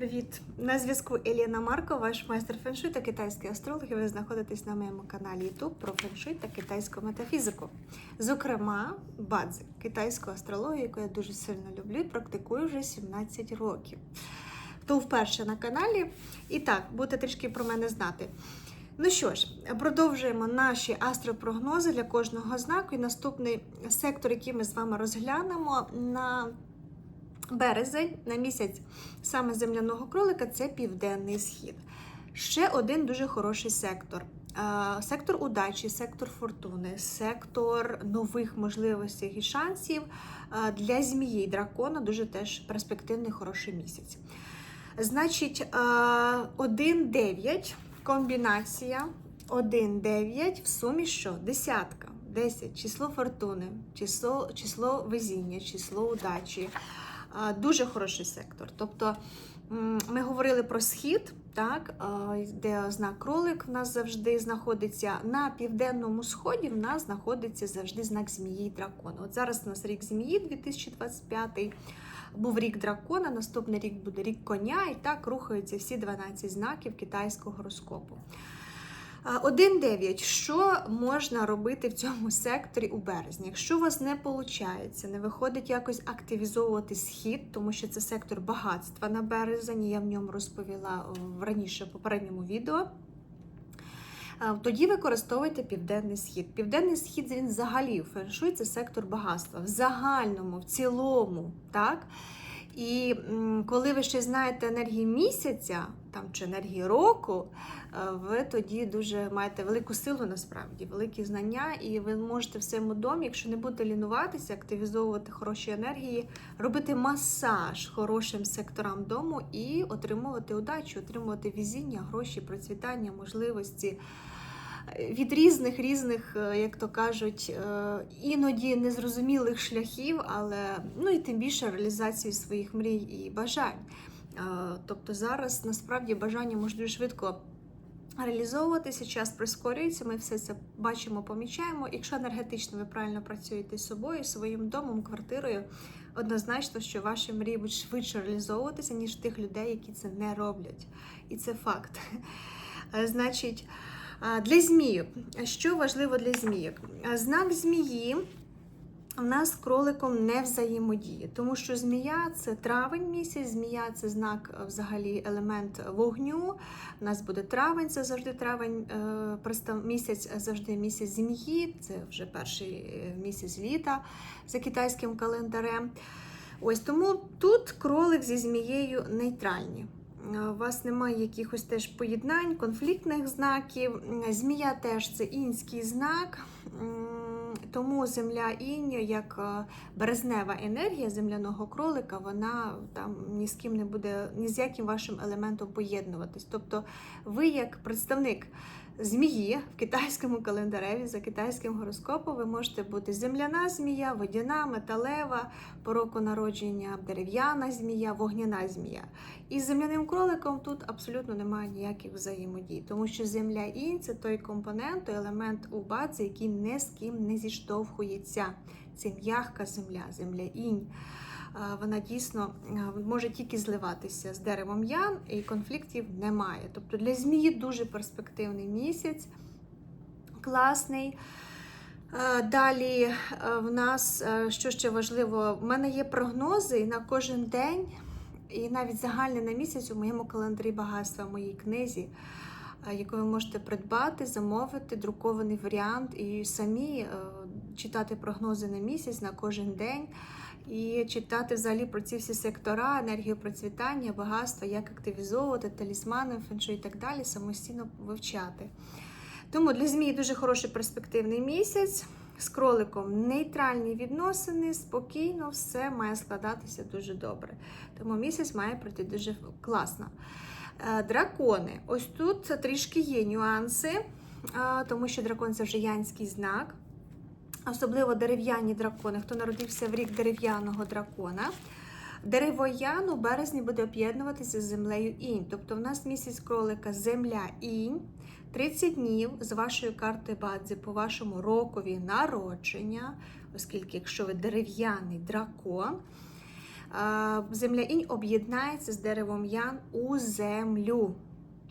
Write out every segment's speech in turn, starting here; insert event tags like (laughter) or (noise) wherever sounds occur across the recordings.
Привіт! На зв'язку Еліна Марко, ваш майстер феншуй та китайський астролог. І ви знаходитесь на моєму каналі YouTube про феншуй та китайську метафізику. Зокрема, бадзи китайську астрологію, яку я дуже сильно люблю і практикую вже 17 років. То вперше на каналі. І так, будете трішки про мене знати. Ну що ж, продовжуємо наші астропрогнози для кожного знаку. І наступний сектор, який ми з вами розглянемо на березень на місяць саме земляного кролика це південний схід. Ще один дуже хороший сектор. Сектор удачі, сектор фортуни, сектор нових можливостей і шансів для змії і дракона дуже теж перспективний хороший місяць. Значить, е, 1-9 комбінація 1-9 в сумі що? Десятка. 10 число фортуни, число, число везіння, число удачі. Дуже хороший сектор. Тобто ми говорили про схід, так, де знак кролик в нас завжди знаходиться. На південному сході в нас знаходиться завжди знак змії і дракона. От зараз у нас рік змії 2025. Був рік дракона, наступний рік буде рік коня, і так рухаються всі 12 знаків китайського гороскопу. А, 1.9. Що можна робити в цьому секторі у березні? Якщо у вас не виходить, не виходить якось активізовувати схід, тому що це сектор багатства на березні, я в ньому розповіла в- раніше в попередньому відео. Тоді використовуйте південний схід. Південний схід він взагалі феншуй це сектор багатства. В загальному, в цілому, так? І коли ви ще знаєте енергії місяця там, чи енергії року, е, ви тоді дуже маєте велику силу насправді, великі знання, і ви можете в своєму домі, якщо не будете лінуватися, активізовувати хороші енергії, робити масаж хорошим секторам дому і отримувати удачу, отримувати візіння, гроші, процвітання, можливості. Від різних різних, е, як то кажуть, е, іноді незрозумілих шляхів, але ну і тим більше реалізації своїх мрій і бажань. Е, Тобто зараз насправді бажання можуть швидко реалізовуватися, час прискорюється, ми все це бачимо, помічаємо. Якщо енергетично ви правильно працюєте з собою, своїм домом, квартирою, однозначно, що ваші мрії будуть швидше реалізовуватися, ніж тих людей, які це не роблять. І це факт. Значить, для змійок. Що важливо для змійок? Знак змії в нас з кроликом не взаємодіє, тому що змія це травень місяць, змія це знак е, взагалі елемент вогню. У нас буде травень, це завжди травень, е, місяць е, завжди місяць змії, це вже перший місяць літа за китайським календарем. Ось тому тут кролик зі змією нейтральні. Е, У вас немає якихось теж поєднань, конфліктних знаків. Змія теж це інський знак. Тому земля інь, як е, березнева енергія земляного кролика, вона там ні з ким не буде, ні з яким вашим елементом поєднуватись. Тобто ви, як представник змії в китайському календареві, за китайським гороскопом, ви можете бути земляна змія, водяна, металева, по року народження дерев'яна змія, вогняна змія. І з земляним кроликом тут абсолютно немає ніяких взаємодій, тому що земля інь це той компонент, той елемент у баці, який ні з ким не зіштовхується. Це м'яка земля, земля інь. Вона дійсно може тільки зливатися з деревом ян, і конфліктів немає. Тобто для змії дуже перспективний місяць, класний. Далі в нас, що ще важливо, в мене є прогнози на кожен день, і навіть загальний на місяць у моєму календарі багатства, в моїй книзі, яку ви можете придбати, замовити, друкований варіант, і самі читати прогнози на місяць, на кожен день. І читати взагалі про ці всі сектора, енергію процвітання, багатства, як активізовувати, талісмани, феншуй і так далі, самостійно вивчати. Тому для змії дуже хороший перспективний місяць. З кроликом нейтральні відносини, спокійно, все має складатися дуже добре. Тому місяць має пройти дуже класно. Е, Дракони. Ось тут трішки є нюанси, тому що дракон це вже янський знак. Особливо дерев'яні дракони, хто народився в рік дерев'яного дракона. Дерево Ян у березні буде об'єднуватися з землею інь. Тобто в нас місяць кролика земля інь. 30 днів з вашої карти Бадзи по вашому рокові народження, оскільки, якщо ви дерев'яний дракон, Земля інь об'єднається з деревом ян у землю.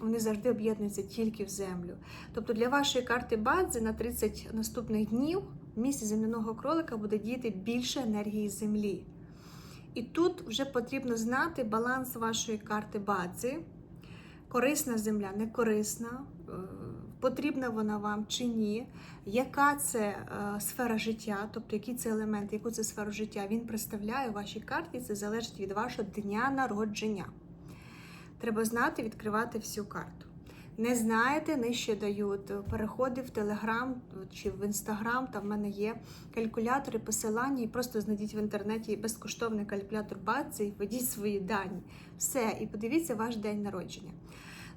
Вони завжди об'єднуються тільки в землю. Тобто для вашої карти Бадзи на 30 наступних днів в місці земляного кролика буде діяти більше енергії землі. І тут вже потрібно знати баланс вашої карти Бадзи. Корисна земля, не корисна, е, потрібна вона вам чи ні, яка це е, сфера життя, тобто який це елемент, яку це сферу життя він представляє у вашій карті, це залежить від вашого дня народження. Треба знати, відкривати всю карту. Не знаєте, нижче дають переходи в Телеграм чи в Інстаграм. Там в мене є калькулятори, посилання, і просто знайдіть в інтернеті безкоштовний калькулятор Бадзи і введіть свої дані. Все, і подивіться ваш день народження.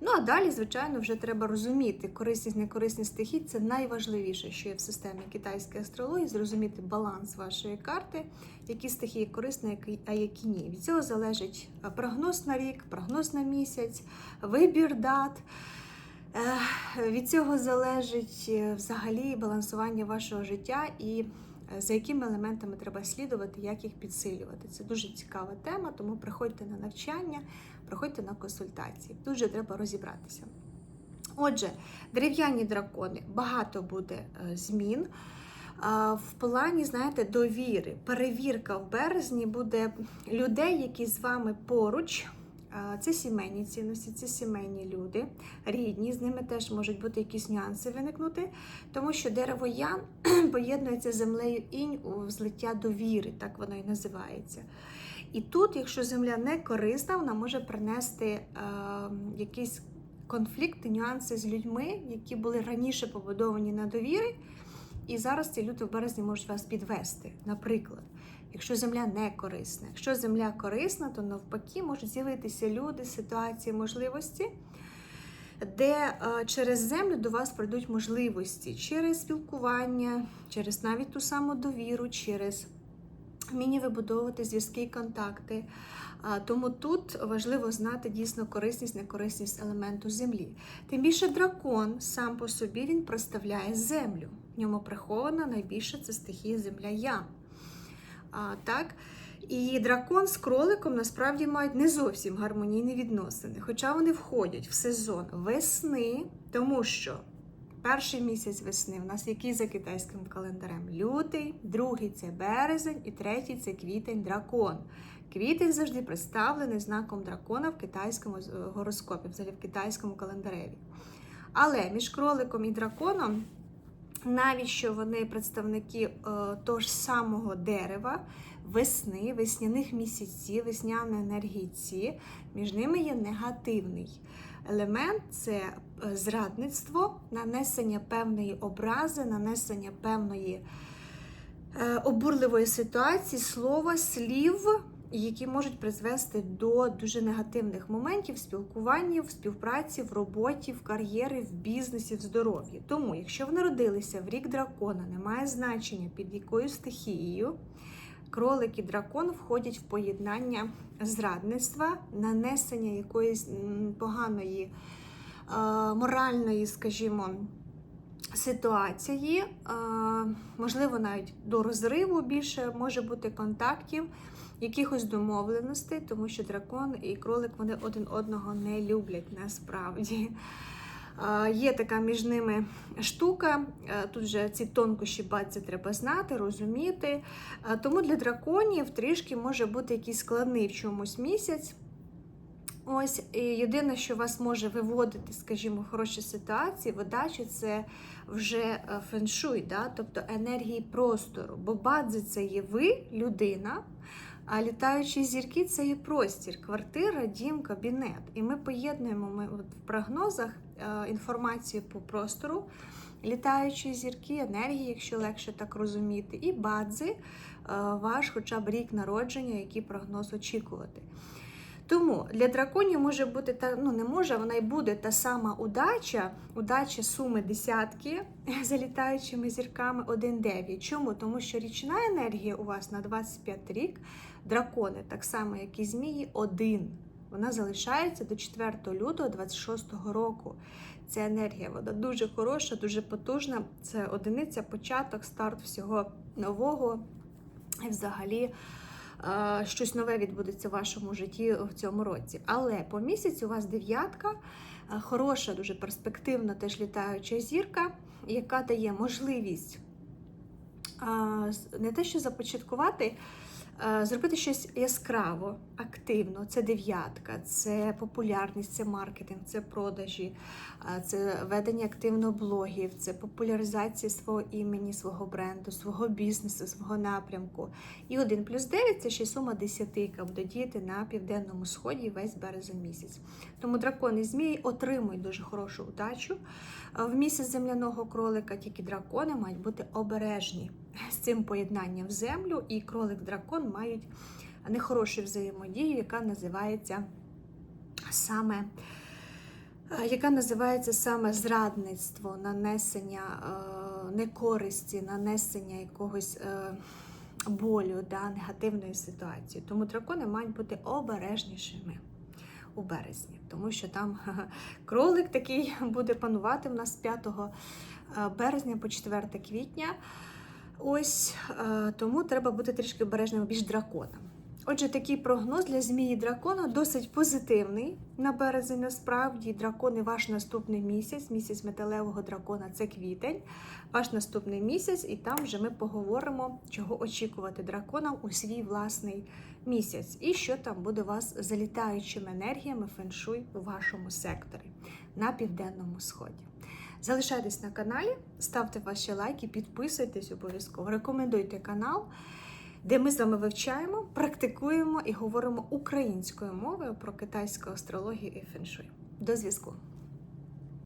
Ну а далі, звичайно, вже треба розуміти корисність, некорисність стихій. Це найважливіше, що є в системі китайської астрології, зрозуміти баланс вашої карти, які стихії корисні, а які ні. Від цього залежить е, прогноз на рік, прогноз на місяць, вибір дат. Від цього залежить е, взагалі балансування вашого життя і е, за якими елементами треба слідувати, як їх підсилювати. Це дуже цікава тема, тому приходьте на навчання, приходьте на консультації. Тут же треба розібратися. Отже, дерев'яні дракони багато буде е, змін. В плані, знаєте, довіри. Перевірка в березні буде людей, які з вами поруч. Це сімейні цінності, це сімейні люди, рідні, з ними теж можуть бути якісь нюанси виникнути, тому що дерево ян (clears throat) поєднується з землею інь у злиття довіри, так воно і називається. І тут, якщо земля не корисна, вона може принести е, якісь конфлікти, нюанси з людьми, які були раніше побудовані на довірі, і зараз ці люди в березні можуть вас підвести. Наприклад, якщо земля не корисна. Якщо земля корисна, то навпаки можуть з'явитися люди, ситуації, можливості, де е, через землю до вас прийдуть можливості через спілкування, через навіть ту саму довіру, через вміння вибудовувати зв'язки і контакти. Тому тут важливо знати дійсно корисність, некорисність елементу землі. Тим більше дракон сам по собі він проставляє землю. В ньому прихована найбільше це стихія земля Ян. Так? І дракон з кроликом насправді мають не зовсім гармонійні відносини, хоча вони входять в сезон весни, тому що перший місяць весни у нас який за китайським календарем? Лютий, другий це березень і третій це квітень дракон. Квітень завжди представлений знаком дракона в китайському е, гороскопі, взагалі в китайському календареві. Але між кроликом і драконом, навіть що вони представники е, того ж самого дерева, весни, весняних місяців, весняної енергії ці, між ними є негативний елемент це е, зрадництво, нанесення певної образи, нанесення певної е, обурливої ситуації, слова, слів, які можуть призвести до дуже негативних моментів в спілкуванні, в співпраці, в роботі, в кар'єрі, в бізнесі, в здоров'ї. Тому, якщо ви народилися в рік дракона, немає значення під якою стихією. Кролик і дракон входять в поєднання зрадництва, нанесення якоїсь поганої е, моральної, скажімо, ситуації, е, можливо, навіть до розриву більше може бути контактів, якихось домовленостей, тому що дракон і кролик вони один одного не люблять насправді. Є така між ними штука. Тут же ці тонкощі бадзи треба знати, розуміти. Тому для драконів трішки може бути якийсь складний в чомусь місяць. Ось і єдине, що вас може виводити, скажімо, в хороші ситуації, водачі це вже е, феншуй, да? тобто енергії простору. Бо бадзи це є ви, людина, а літаючі зірки це є простір, квартира, дім, кабінет. І ми поєднуємо ми от в прогнозах е, інформацію по простору, літаючі зірки, енергії, якщо легше так розуміти, і бадзи, е, ваш хоча б рік народження, який прогноз очікувати. Тому для драконів може бути та ну не може, вона й буде та сама удача, удача суми десятки (laughs) за літаючими зірками 1-9. Чому? Тому що річна енергія у вас на 25 рік, дракони, так само як і змії, один. Вона залишається до 4 лютого 26 року. Ця енергія вона дуже хороша, дуже потужна. Це одиниця, початок, старт всього нового і взагалі щось нове відбудеться в вашому житті в цьому році. Але по місяцю у вас дев'ятка, хороша, дуже перспективна, теж літаюча зірка, яка дає можливість не те, що започаткувати, зробити щось яскраво, активно. Це дев'ятка, це популярність, це маркетинг, це продажі, це ведення активно блогів, це популяризація свого імені, свого бренду, свого бізнесу, свого напрямку. І 1 плюс 9 це ще сума 10, яка буде діяти на південному сході весь березень місяць. Тому дракони і змії отримують дуже хорошу удачу. В місяць земляного кролика тільки дракони мають бути обережні з цим поєднанням в землю, і кролик-дракон мають нехорошу взаємодію, яка називається саме. е, Яка називається саме зрадництво, нанесення е, некористі, нанесення якогось е, болю, да, негативної ситуації. Тому дракони мають бути обережнішими у березні, тому що там (laughs) кролик такий (laughs) буде панувати в нас з 5 е, березня по 4 квітня. Ось е, тому треба бути трішки обережними більш драконом. Отже, такий прогноз для змії дракона досить позитивний на березень. Насправді, дракони ваш наступний місяць, місяць металевого дракона це квітень, ваш наступний місяць, і там вже ми поговоримо, чого очікувати драконам у свій власний місяць, і що там буде у вас залітаючими енергіями феншуй у вашому секторі на південному сході. Залишайтесь на каналі, ставте ваші лайки, підписуйтесь обов'язково, рекомендуйте канал, де ми з вами вивчаємо, практикуємо і говоримо українською мовою про китайську астрологію і феншуй. До зв'язку!